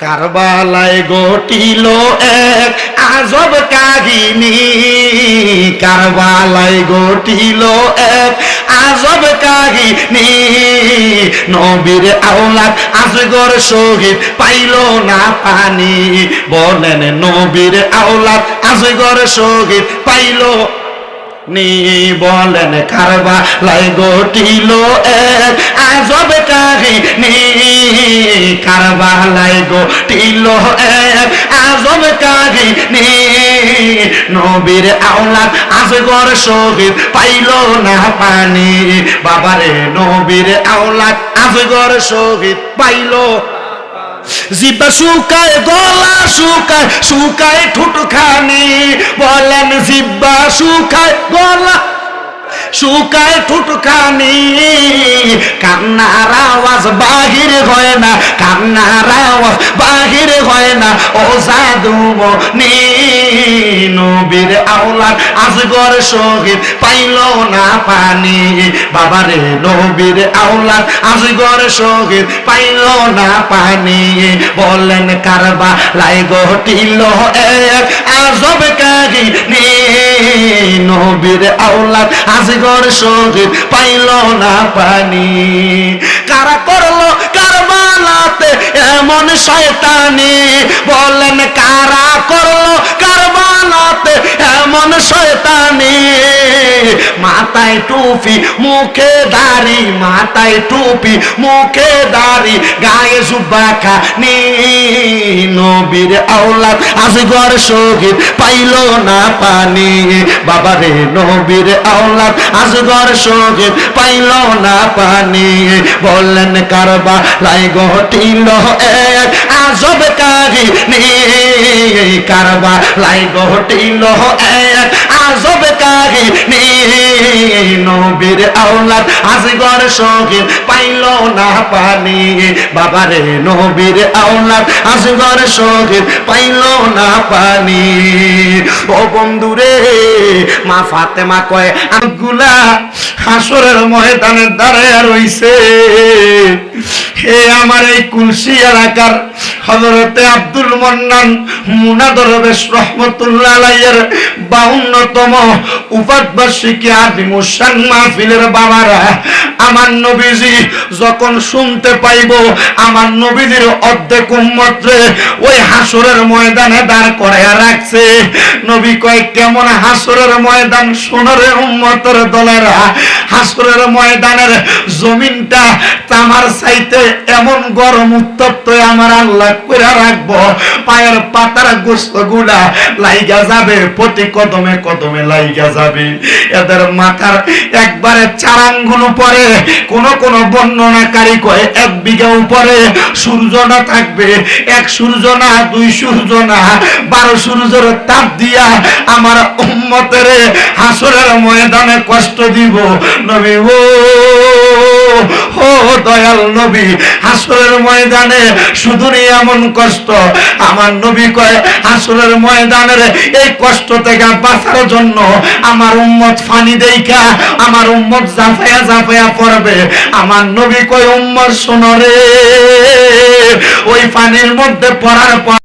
কারবালায় গটিল এক আজব কাহিনী। কারবালায় গটিল এক আজব কাহিনী। নবীর আওলাদ আজগর শহীদ পাইল না পানি। বলেন নবীর আওলাদ আজগর শহীদ পাইল নি। বলেন কারবা লাই গটিল এক আজব কাহিনী। কারবা লাই গটিল আজব কাহিনী নবীর আওলাদ আজগর শহীদ পাইল না পানি। বাবারে নবীর আওলাদ আজগর শহীদ পাইল জিব্বা শুকায়, গলা শুকায় শুকায় ঠুটখানি। বলেন জিব্বা শুকায়, গলা শুকায় ঠুটখানি। কান্নার আওয়াজ বাহির হয় না কান্নার আওয়াজ বাহির হয় না। ও জাদু নি নবীর আওলাদ, আজগর শহীদ পাইল না পানি। বাবারে নবীর আওলাদ, আজগর শহীদ পাইল না পানি। বলেন কারবা লাই গটিল এক আজব কাহিনী নবীর আওলাদ আজগর শহীদ পাইল না পানি। কারা করল কারবালাতে এমন শয়তানি? বলেন কারা করল কারবালাতে এমন শয়তানি? মাথায় টুপি, মুখে দাড়ি, মাথায় টুপি, মুখে দাড়ি, গায়ে জুব্বা নি নবীর আওলাদ আজগর শহীদ পাইল না পানি। বাবারে নবীর আওলাদ আজগর শহীদ পাইল না পানি। বললেন, কারবা লাই গটিল এক আজব কাহিনী কারবা লাই গটিল এক আজব কাহিনী নবীর আওলাদ শহীদ পাইল না পানি। নবীর আওলাদ পাইল না পানি। ও মা ফাতেমা কয় আগুলা হাসরের ময়দানের দাঁড়ায় রইছে। হে আমার এই কুলসি এলাকার হজরতে আব্দুল মন্নান মুনাদরবেশ রহমতুল্লাহ আলাইয়ের বাউন্নতম উপাদবার্ষিকী আদি মুসান মাহফিলের বাবারা, আমার নবীজি যখন শুনতে পাইব, আমার নবীজির অর্ধেক উম্মতরে ওই হাসরের ময়দানে দাঁড় করাইয়া রাখছে। নবী কয়, কেমন হাসরের ময়দান? সোনারে উম্মতের দলেরা হাসরের ময়দানের জমিনটা তামার চাইতে এমন গরম উত্তপ্ত আমার আল্লাহ করে রাখব। পায়ের পাতার গোস্তগুলা লাইগা যাবে প্রতি কদমে কদমে লাইগা যাবে। এদের মাথার একবারে চারাঙ্গুল উপরে, কোন কোন বর্ণনাকারী কয়, এক বিঘা উপরে সূর্যটা থাকবে, এক সূর্য না দুই সূর্য না বারো সূর্যের তাপ দিয়া আমার উম্মতের হাসরের ময়দানে কষ্ট দিব। নবী ও দয়াল নবী হাসরের ময়দানে শুধু এমন কষ্ট। আমার নবী কয়, হাসরের ময়দানের এই কষ্ট থেকে বাঁচার জন্য আমার উম্মত ফানি দেইখা, আমার উম্মত জাফায়া জাফায়া পড়বে। আমার নবী কয়, উম্মত শোনরে ওই পানির মধ্যে পড়ার পর